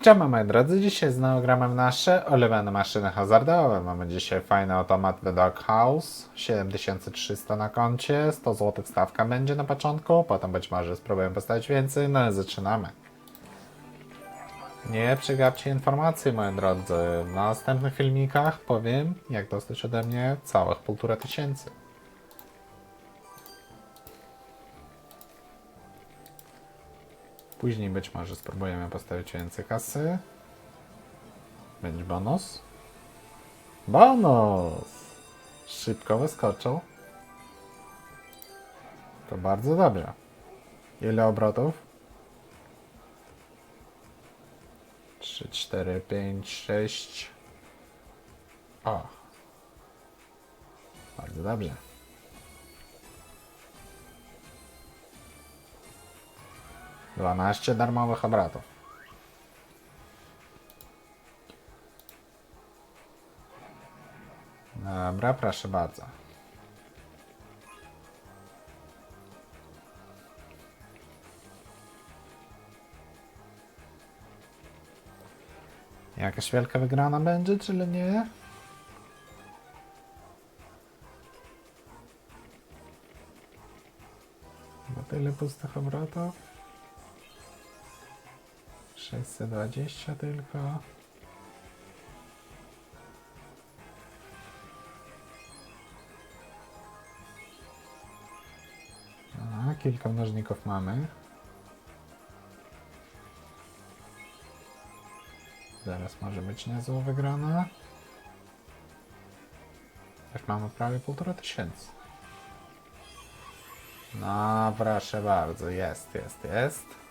Czemu moi drodzy, dzisiaj znowu gramy w nasze ulubione maszyny hazardowe. Mamy dzisiaj fajny automat The Dog House, 7300 na koncie, 100 zł stawka będzie na początku, potem być może spróbujemy postawić więcej, no i zaczynamy. Nie przegapcie informacji, moi drodzy. W następnych filmikach powiem, jak dostać ode mnie całych półtora tysięcy. Później być może spróbujemy postawić więcej kasy. Będzie bonus. Bonus! Szybko wyskoczył. To bardzo dobrze. Ile obrotów? 3, 4, 5, 6. O. Bardzo dobrze. Dwanaście darmowych obrotów. Dobra, proszę bardzo. Jakaś wielka wygrana będzie, czy nie? Bo tyle pustych obrotów. 620 tylko. A, kilka mnożników mamy. Zaraz może być niezła wygrana. Już mamy prawie półtora tysięcy. No, proszę bardzo, jest, jest, jest.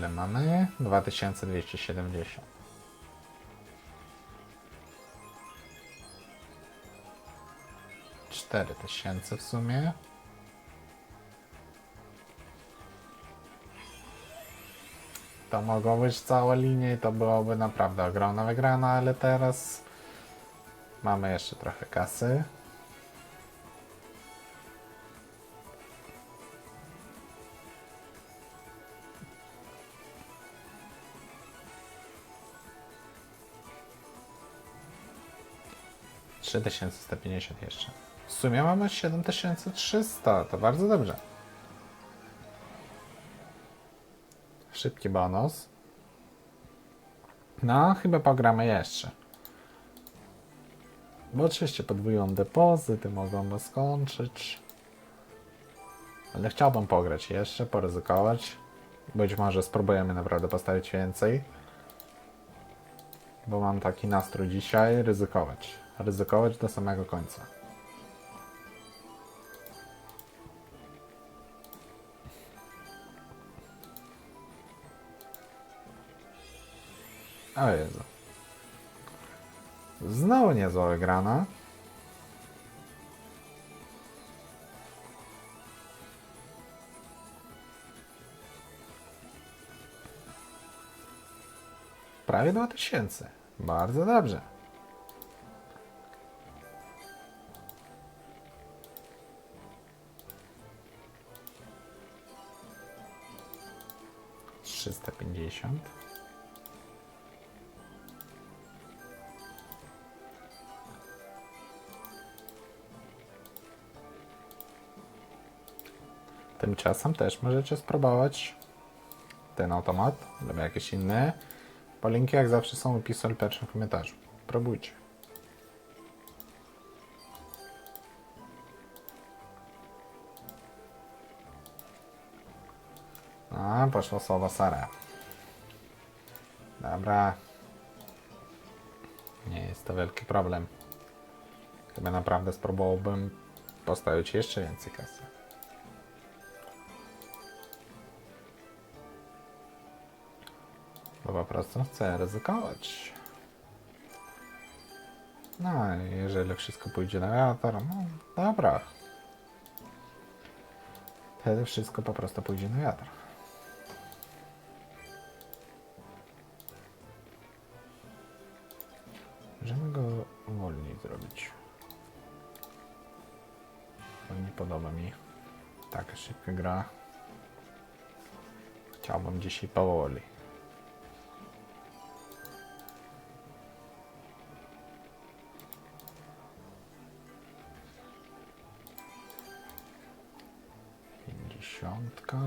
Ile mamy? 2270. Cztery tysięcy w sumie. To mogą być całe linie i to byłoby naprawdę ogromna wygrana, ale teraz mamy jeszcze trochę kasy. Trzy tysięcy sto pięćdziesiąt jeszcze. W sumie mamy 7300, to bardzo dobrze. Szybki bonus. No, chyba pogramy jeszcze. Bo oczywiście podwóją depozyty, mogą skończyć. Ale chciałbym pograć jeszcze, poryzykować. Być może spróbujemy naprawdę postawić więcej. Bo mam taki nastrój dzisiaj, ryzykować. Ryzykować do samego końca. O Jezu. Znowu niezła wygrana. Prawie 2000. Bardzo dobrze. Trzysta pięćdziesiąt. Tymczasem też możecie spróbować ten automat lub jakieś inne. Bo linki jak zawsze są w opisie pierwszym komentarzu. Próbujcie. A, poszło słowo Sara. Dobra. Nie jest to wielki problem. Chyba naprawdę spróbowałbym postawić jeszcze więcej kasy. Bo po prostu chcę ryzykować. No, jeżeli wszystko pójdzie na wiatr, no dobra. Wtedy wszystko po prostu pójdzie na wiatr. Możemy go wolniej zrobić. nie podoba mi taka szybka gra. Chciałbym dzisiaj powoli. Pięćdziesiątka.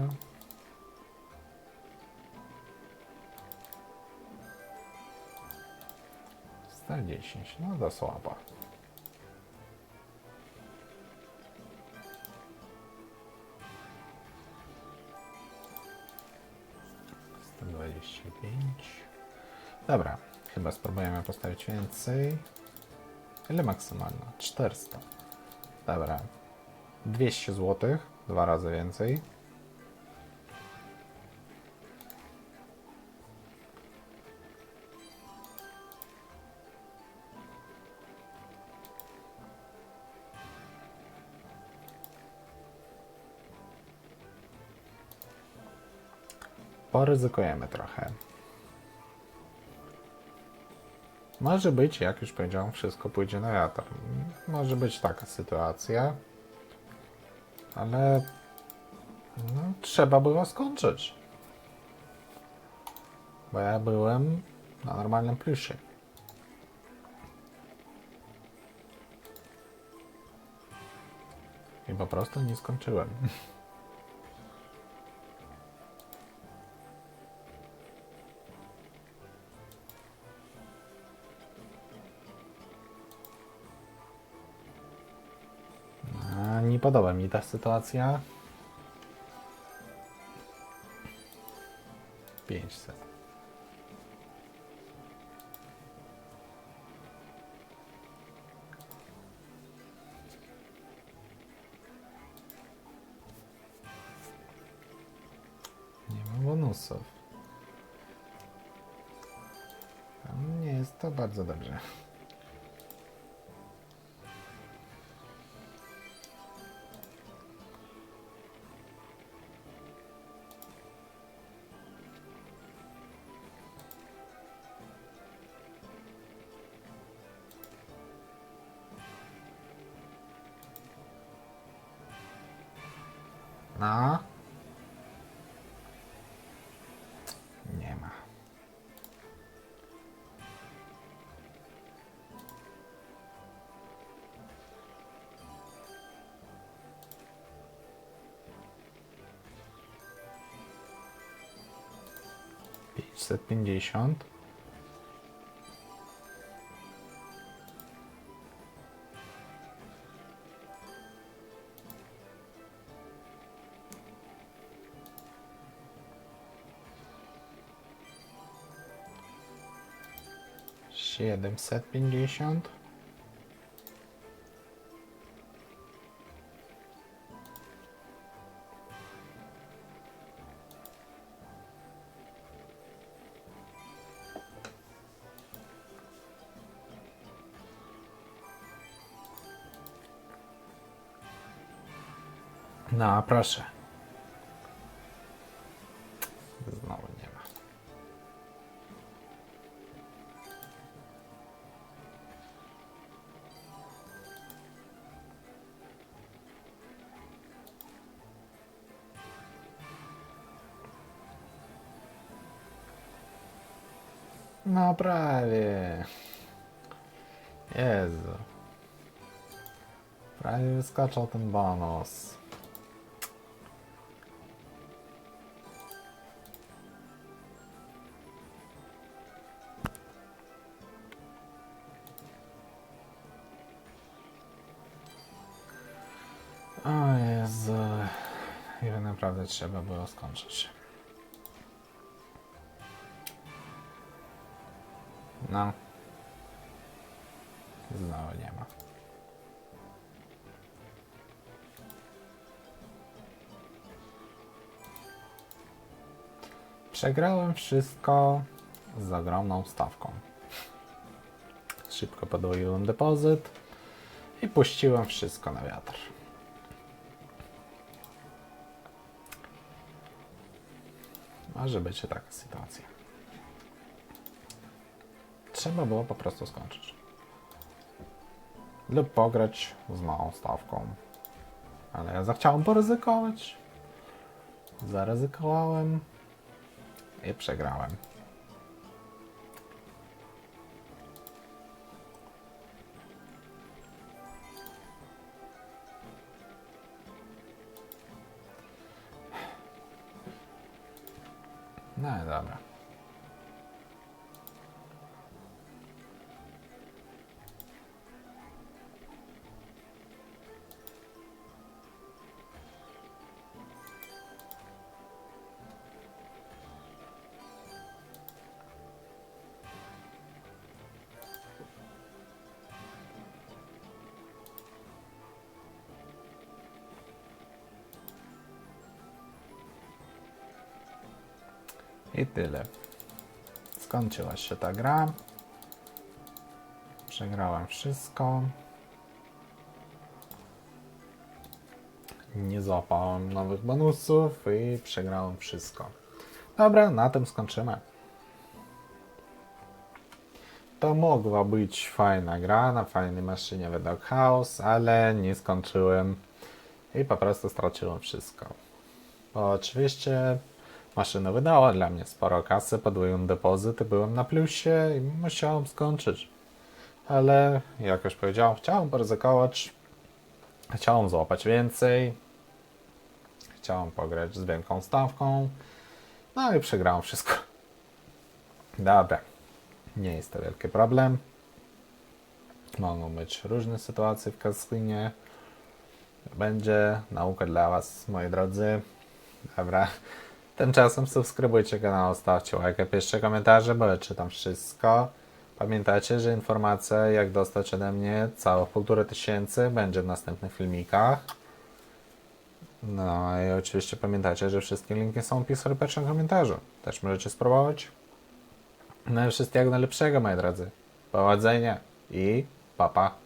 Sto dziesięć, no pięć. Dobra, chyba spróbujemy postawić więcej. Ile maksymalna? 400. Dobra. 200 zł, dwa razy więcej. Poryzykujemy trochę. Może być, jak już powiedziałem, wszystko pójdzie na wiatr. Może być taka sytuacja, ale no, trzeba było skończyć. Bo ja byłem na normalnym plusie. I po prostu nie skończyłem. podoba mi ta sytuacja. 500. Nie ma bonusów. Nie jest to bardzo dobrze. Nie ma. Pięćset pięćdziesiąt. Siedemset pięćdziesiąt. No, proszę. No prawie. Jezu. Prawie wyskoczył ten bonus. O Jezu. Ile naprawdę trzeba było skończyć. No. Znowu nie ma. Przegrałem wszystko z ogromną stawką. Szybko podwoiłem depozyt i puściłem wszystko na wiatr. Może być taka sytuacja. Trzeba było po prostu skończyć. Lub pograć z małą stawką. Ale ja zachciałem poryzykować. Zaryzykowałem. I przegrałem. No dobra. I tyle. Skończyła się ta gra. Przegrałem wszystko. Nie złapałem nowych bonusów i przegrałem wszystko. Dobra, na tym skończymy. To mogła być fajna gra na fajnej maszynie w Dog House, ale nie skończyłem i po prostu straciłem wszystko. Bo oczywiście maszyna wydała dla mnie sporo kasy, podwoiłem depozyt i byłem na plusie i musiałem skończyć. Ale jak już powiedziałem, chciałem poryzykować, chciałem złapać więcej, chciałem pograć z wielką stawką, no i przegrałem wszystko. Dobra, nie jest to wielki problem. Mogą być różne sytuacje w kasynie. Będzie nauka dla Was, moi drodzy. Dobra. Tymczasem subskrybujcie kanał, stawcie łajkę, piszcie komentarze, bo ja czytam wszystko. Pamiętajcie, że informacja jak dostać ode mnie całych półtorej tysięcy będzie w następnych filmikach. No i oczywiście pamiętajcie, że wszystkie linki są w opisie w pierwszym komentarzu. Też możecie spróbować. No i wszystkiego najlepszego, moi drodzy. Powodzenia i papa. Pa.